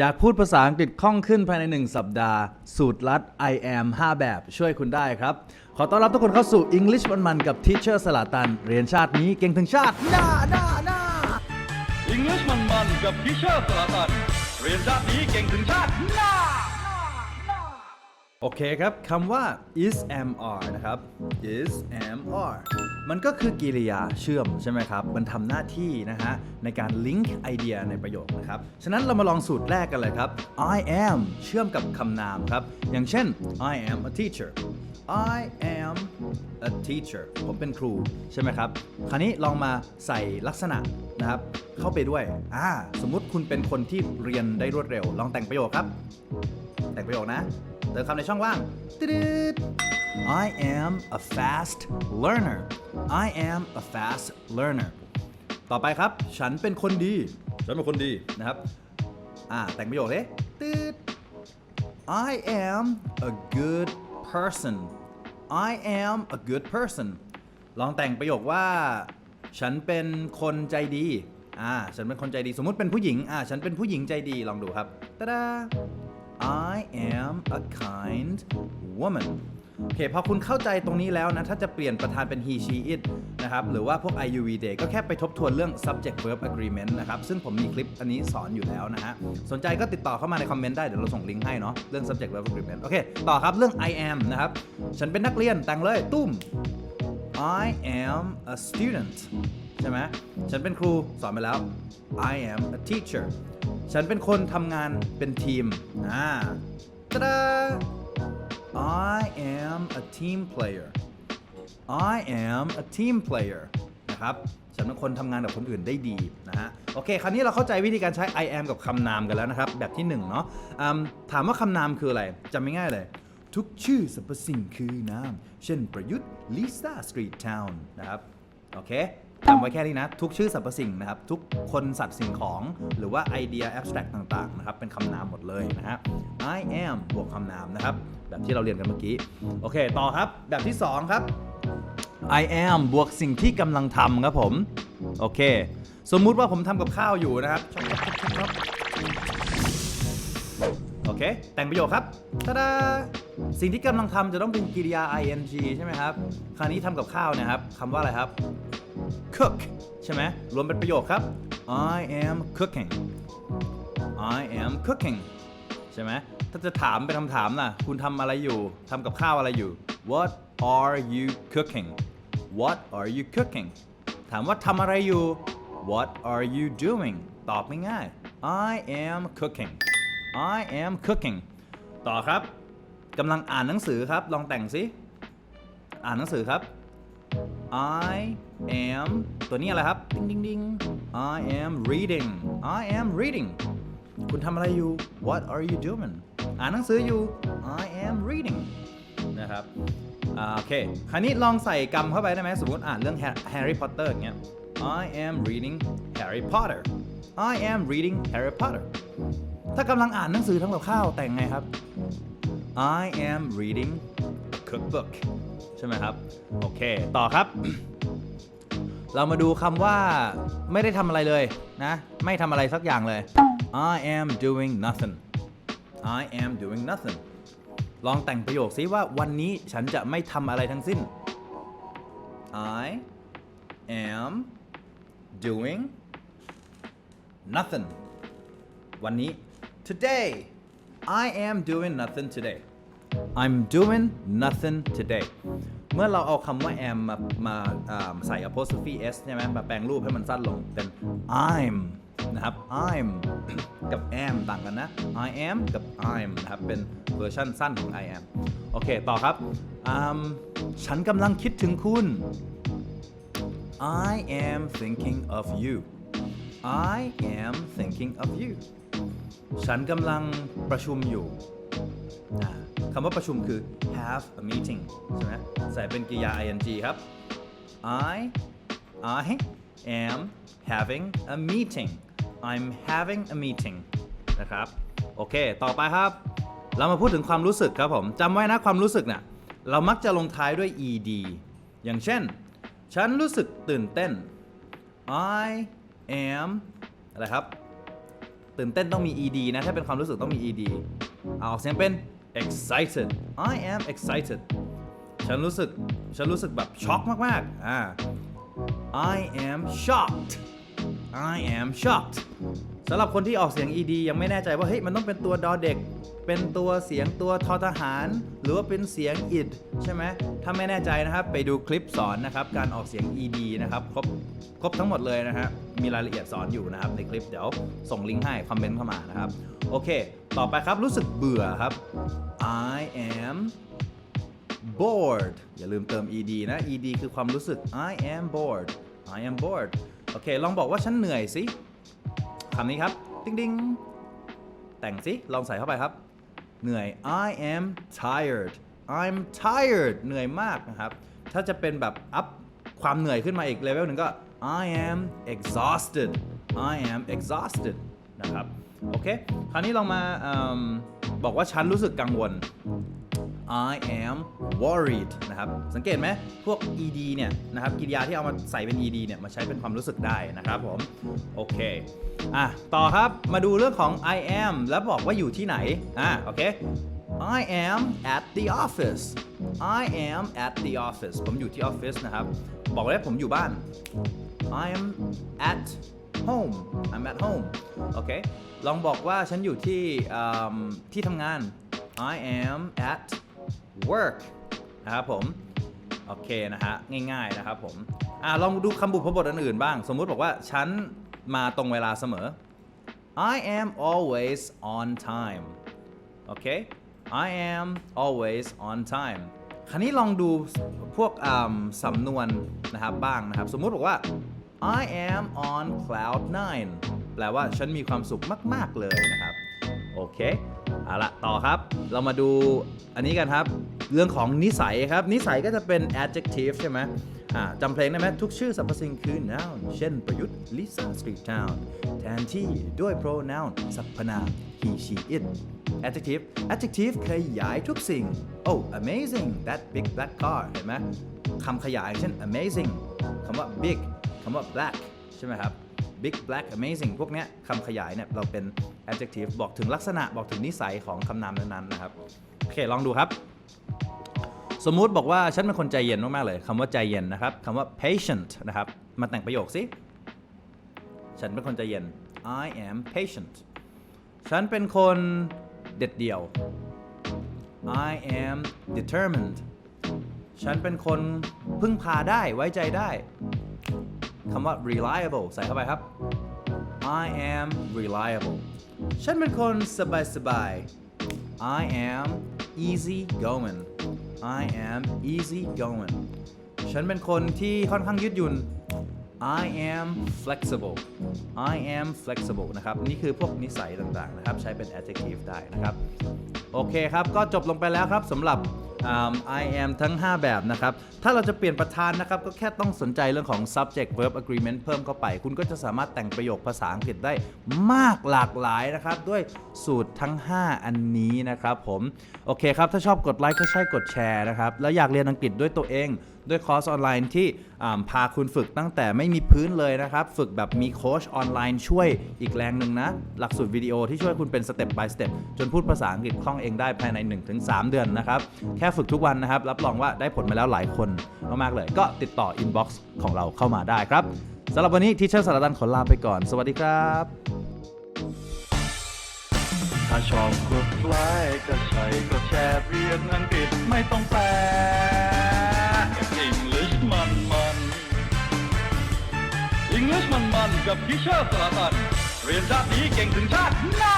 อยากพูดภาษาอังกฤษคล่องขึ้นภายใน 1 สัปดาห์ สูตรลัด I am 5 แบบช่วยคุณได้ครับ ขอต้อนรับทุกคนเข้าสู่ English มันๆกับ Teacher สลาตัน เรียนชาตินี้เก่งถึงชาติหน้าหน้าหน้าอังกฤษมันมันๆกับพิเชอร์สลาตัน เรียนชาตินี้เก่งถึงชาติหน้า โอเคครับคำว่า is am are นะครับ is am are มันก็คือกริยาเชื่อมใช่ไหมครับ มันทำหน้าที่นะฮะในการลิงก์ไอเดียในประโยคนะครับ ฉะนั้นเรามาลองสูตรแรกกันเลยครับ I am เชื่อมกับคำนามครับ อย่างเช่น I am a teacher I am a teacher ผมเป็นครูใช่ไหมครับ คราวนี้ลองมาใส่ลักษณะนะครับ เข้าไปด้วย อ่า สมมุติคุณเป็นคนที่เรียนได้รวดเร็ว ลองแต่งประโยคครับ แต่งประโยคนะ ติมคำในช่องว่างตึ๊ด I am a fast learner I am a fast learner ต่อไปครับ ฉันเป็นคนดี ฉันเป็นคนดีนะครับอ่าแต่งประโยคเลยตึ๊ด I am a good person I am a good person ลองแต่งประโยคว่า ฉันเป็นคนใจดีอ่าฉันเป็นคนใจดีสมมุติเป็นผู้หญิงอ่าฉันเป็นผู้หญิงใจดีลองดูครับตาดา I am a kind woman โอเคพอคุณเข้าใจตรงนี้แล้วนะ ถ้าจะเปลี่ยนประธานเป็น he she it นะครับ หรือว่าพวก I U V day ก็แค่ไปทบทวนเรื่อง subject verb agreement นะครับ ซึ่งผมมีคลิปอันนี้สอนอยู่แล้วนะฮะ สนใจก็ติดต่อเข้ามาในคอมเมนต์ได้ เดี๋ยวเราส่งลิงก์ให้เนาะ เรื่อง subject verb agreement โอเค ต่อครับเรื่อง I am นะครับ ฉันเป็นนักเรียนแต่งเลยตุ้ม I am a student ใช่ไหม ฉันเป็นครูสอนไปแล้ว I am a teacher ฉันเป็นคนทำงานเป็นทีม อ่าตะดา I am a team player I am a team player นะครับ ฉันเป็นคนทำงานกับคนอื่นได้ดีนะฮะ โอเค คราวนี้เราเข้าใจวิธีการใช้ I am กับคำนามกันแล้วนะครับ แบบที่1เนาะอืมถามว่าคำนามคืออะไร จำไม่ง่ายเลย ทุกชื่อสรรพสิ่งคือนาม เช่นประยุทธ์ลิซ่าสตรีททาวน์นะครับ โอเค จำไว้แค่นี้นะ ทุกชื่อสรรพสิ่งนะครับ ทุกคนสัตว์สิ่งของหรือว่าไอเดีย abstract ต่างๆนะครับ เป็นคำนามหมดเลยนะฮะ I am บวกคำนามนะครับ แบบที่เราเรียนกันเมื่อกี้ โอเค ต่อครับ แบบที่ 2 ครับ I am บวกสิ่งที่กำลังทำครับผม โอเค สมมุติว่าผมทำกับข้าวอยู่นะครับโอเค แต่งประโยคครับตาดาสิ่งที่กำลังทำจะต้องเป็นกริยา ing ใช่ไหมครับ คราวนี้ทำกับข้าวเนะครับคำว่าอะไรครับ cook ใช่ไหมรวมเป็นประโยคครับ I am cooking I am cooking ใช่ไหมถ้าจะถามเป็นคำถามน่ะ คุณทำอะไรอยู่ทำกับข้าวอะไรอยู่ What are you cooking What are you cooking ถามว่าทำอะไรอยู่ What are you doing ตอบง่ายๆ I am cooking I am cooking ต่อครับกำลังอ่านหนังสือครับ ลองแต่งสิ อ่านหนังสือครับ I am ตัวนี้อะไรครับ ดิงดิงดิง I am reading I am reading คุณทำอะไรอยู่ What are you doing อ่านหนังสืออยู่ I am reading นะครับโอเค คราวนี้ลองใส่กรรมเข้าไปได้ไหมสมมติอ่านเรื่อง Harry Potter อย่างเงี้ย I am reading Harry Potter I am reading Harry Potter ถ้ากำลังอ่านหนังสือทำกับข้าวแต่งไงครับ I am reading cookbook ใช่ไหมครับ โอเค ต่อครับ เรามาดูคำว่าไม่ได้ทำอะไรเลยนะ ไม่ทำอะไรสักอย่างเลย I am doing nothing I am doing nothing ลองแต่งประโยคซิว่าวันนี้ฉันจะไม่ทำอะไรทั้งสิ้น I am doing nothing วันนี้ today I am doing nothing today I'm doing nothing today เมื่อเราเอาคำว่า am มามาอ่าใส่ apostrophe s ใช่ไหมมาแปลงรูปให้มันสั้นลงเป็น I'm นะครับ I'm กับ am ต่างกันนะ I am กับ I'm นะครับ เป็นเวอร์ชันสั้นของ I am โอเค ต่อครับ ฉันกำลังคิดถึงคุณ I am thinking of you I am thinking of you ฉันกำลังประชุมอยู่ คำว่าประชุมคือ have a meeting ใช่ไหมใส่เป็นกริยา ing ครับ I I am having a meeting I'm having a meeting นะครับ โอเค ต่อไปครับ เรามาพูดถึงความรู้สึกครับผมจำไว้นะความรู้สึกเนี่ยเรามักจะลงท้ายด้วย ed อย่างเช่น ฉันรู้สึกตื่นเต้น I am อะไรครับ ตื่นเต้นต้องมี ed นะ ถ้าเป็นความรู้สึกต้องมี ed เอาออกเสียงเป็น excited I am excited ฉันรู้สึก ฉันรู้สึกแบบช็อกมากๆอ่า I am shocked I am shocked สำหรับคนที่ออกเสียง ed ยังไม่แน่ใจว่าเฮ้ยมันต้องเป็นตัวดอเด็ก เป็นตัวเสียงตัวทอทหาร หรือว่าเป็นเสียง id ใช่ไหมถ้าไม่แน่ใจนะครับ ไปดูคลิปสอนนะครับ การออกเสียง ed นะครับ ครบ ครบทั้งหมดเลยนะฮะ มีรายละเอียดสอนอยู่นะครับ ในคลิปเดี๋ยวส่งลิงก์ให้ คอมเมนต์เข้ามานะครับ โอเค ต่อไปครับรู้สึกเบื่อครับ I am bored อย่าลืมเติม ed นะ ed คือความรู้สึก I am bored I am bored โอเค ลองบอกว่าฉันเหนื่อยสิคำนี้ครับ ติ๊งดิงแต่งสิ ลองใส่เข้าไปครับ เหนื่อย I am tired I'm tired เหนื่อยมากนะครับ ถ้าจะเป็นแบบ อัพความเหนื่อยขึ้นมาอีกเลเวลหนึ่งก็ I am exhausted I am exhausted นะครับ โอเค คราวนี้ลองมา บอกว่าฉันรู้สึกกังวล I am worried นะครับ สังเกตไหมพวก ed เนี่ยนะครับกริยาที่เอามาใส่เป็น ed เนี่ยมาใช้เป็นความรู้สึกได้นะครับผม โอเค อะ ต่อครับ มาดูเรื่องของ I am แล้วบอกว่าอยู่ที่ไหน อะ โอเค I am at the office I am at the office ผมอยู่ที่ออฟฟิศนะครับ บอกไว้ผมอยู่บ้าน I am at home I'm at home โอเคลองบอกว่าฉันอยู่ที่ที่ทำงาน I am at work นะครับผม โอเคนะฮะ ง่ายๆนะครับผมอ่าลองดูคำบุพบทอื่นๆบ้าง สมมุติบอกว่าฉันมาตรงเวลาเสมอ I am always on time โอเค I am always on time คราวนี้ลองดูพวกสำนวนนะครับบ้างนะครับ สมมุติบอกว่า I am on cloud nine แปลว่าฉันมีความสุขมาก ๆ เลยนะครับ โอเค เอาละต่อครับ เรามาดูอันนี้กันครับ เรื่องของนิสัยครับ นิสัยก็จะเป็น adjective ใช่ไหมจำเพลงได้ไหมทุกชื่อสรรพสิ่งคือ noun เช่น ประยุทธ์ Lisa Street Town แทนที่ด้วย pronoun สรรพนาม he she it adjective adjective ขยายทุกสิ่ง oh amazing that big black car เห็นไหมคำขยายเช่น amazing คำว่า big คำว่า black ใช่ไหมครับ big black amazing พวกเนี้ยคำขยายเนี่ยเราเป็น adjective บอกถึงลักษณะบอกถึงนิสัยของคำนามนั้นๆนะครับ โอเค ลองดูครับ สมมุติบอกว่าฉันเป็นคนใจเย็นมากๆเลยคำว่าใจเย็นนะครับคำว่า patient นะครับ มาแต่งประโยคสิ ฉันเป็นคนใจเย็น I am patient ฉันเป็นคนเด็ดเดี่ยว I am determined ฉันเป็นคนพึ่งพาได้ไว้ใจได้ คำว่า reliable ใส่เข้าไปครับ I am reliable ฉันเป็นคนสบายสบายๆ I am easy going I am easy going ฉันเป็นคนที่ค่อนข้างยืดหยุ่น I am flexible I am flexible นะครับ นี่คือพวกนิสัยต่างๆนะครับ ใช้เป็น adjective ได้นะครับ โอเคครับ ก็จบลงไปแล้วครับสำหรับอ่า I am ทั้ง 5 แบบนะครับ ถ้าเราจะเปลี่ยนประธานนะครับ ก็แค่ต้องสนใจเรื่องของ subject verb agreement เพิ่มเข้าไป คุณก็จะสามารถแต่งประโยคภาษาอังกฤษได้มากหลากหลายนะครับ ด้วยสูตรทั้ง 5 อันนี้นะครับผม โอเคครับ ถ้าชอบกดไลค์ก็ใช่กดแชร์นะครับ แล้วอยากเรียนอังกฤษด้วยตัวเอง ด้วยคอร์สออนไลน์ที่พาคุณฝึกตั้งแต่ไม่มีพื้นเลยนะครับ ฝึกแบบมีโค้ชออนไลน์ช่วยอีกแรงหนึ่งนะ หลักสูตรวิดีโอที่ช่วยคุณเป็นสเต็ป by สเต็ปจนพูดภาษาอังกฤษคล่องเองได้ภายใน 1-3 เดือนนะครับ แค่ฝึกทุกวันนะครับ รับรองว่าได้ผลมาแล้วหลายคนมากๆเลย ก็ติดต่อ inbox ของเราเข้ามาได้ครับสำหรับวันนี้ทีเชอร์สารดันขอลาไปก่อน สวัสดีครับ ถ้าชอบกดไลค์ก็ใช่กดแชร์เรียนอังกฤษไม่ต้องแปล เนื้อมันมันกับพิเชอร์สาตัน เรียนชาตินี้เก่งถึงชาติหน้า